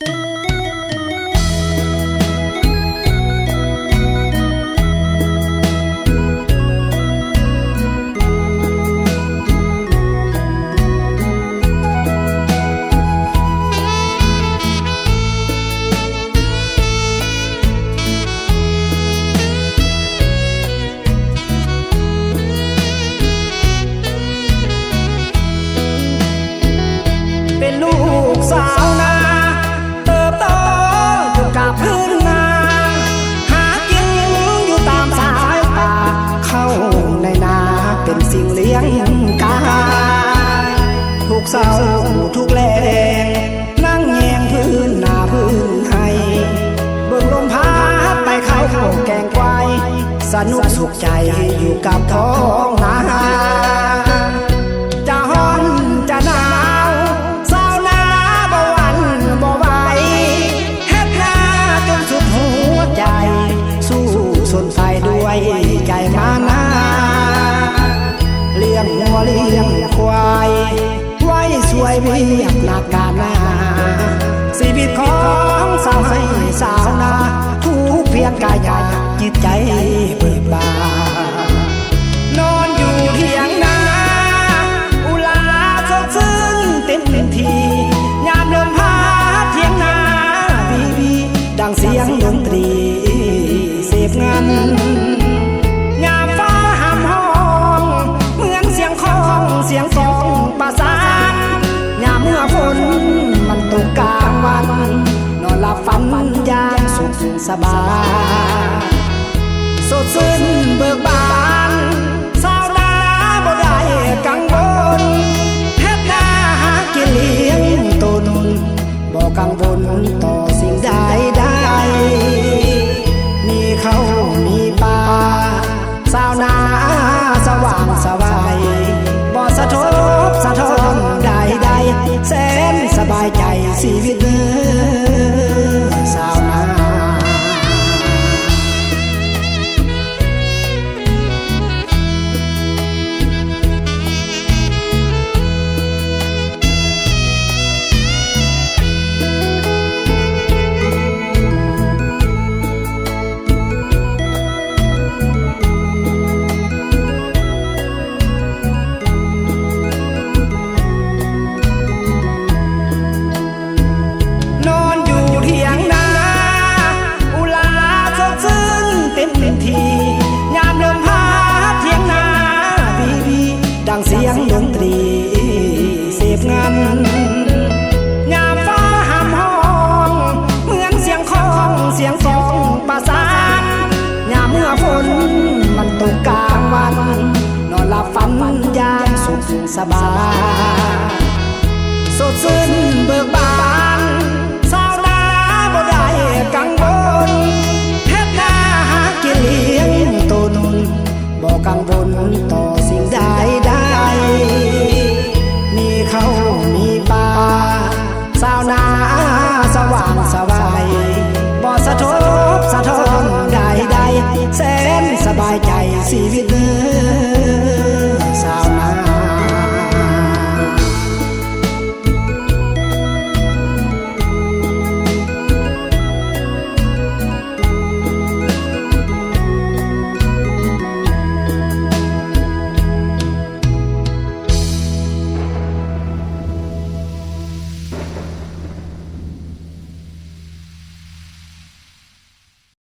เป็ ยงกายทุกเศร้าทุกแรงนั่งแยงพื้นหน้าพื้นให้เบิ่งลมพัดไปเข้าแกงควายสนุกสุขใจอยู่กับท้องนา หัวเลี้ยงควาย ไว้สวยเวียกหนักการนาชีวิตของสาวให้สาวนาทุกเพียงกายาจิตใจเบิกบานนอนอยู่เถียงนา อุลาสดซึ้งเต็มทียามลมพัดเถียงนาบีบีดังเสียงดนตรีเสพงาน นอนหลับฝันยามสุขสบายสดชื่นเบิกบานสาวนาบ่ได้กังวลเฮ็ดนาหากินเลี้ยงตนบ่กังวลต่อสิ่งใดได้มีเขาวมีปลาสาวนาสว่างสวายบ่สะทบสะท้อนใดใดแสนสบายใจชีวิต นอนหลับฝันยามสุขสบายสดชื่นเบิกบานสาวนาบ่ได้กังวลเฮ็ดนาหากินเลี้ยงตนบ่กังวลต่อสิ่งใดได้มีเขามีปลาสาวนาสว่างสวายบ่สะทบสะท้อนใดใดแสนสบายใจชีวิต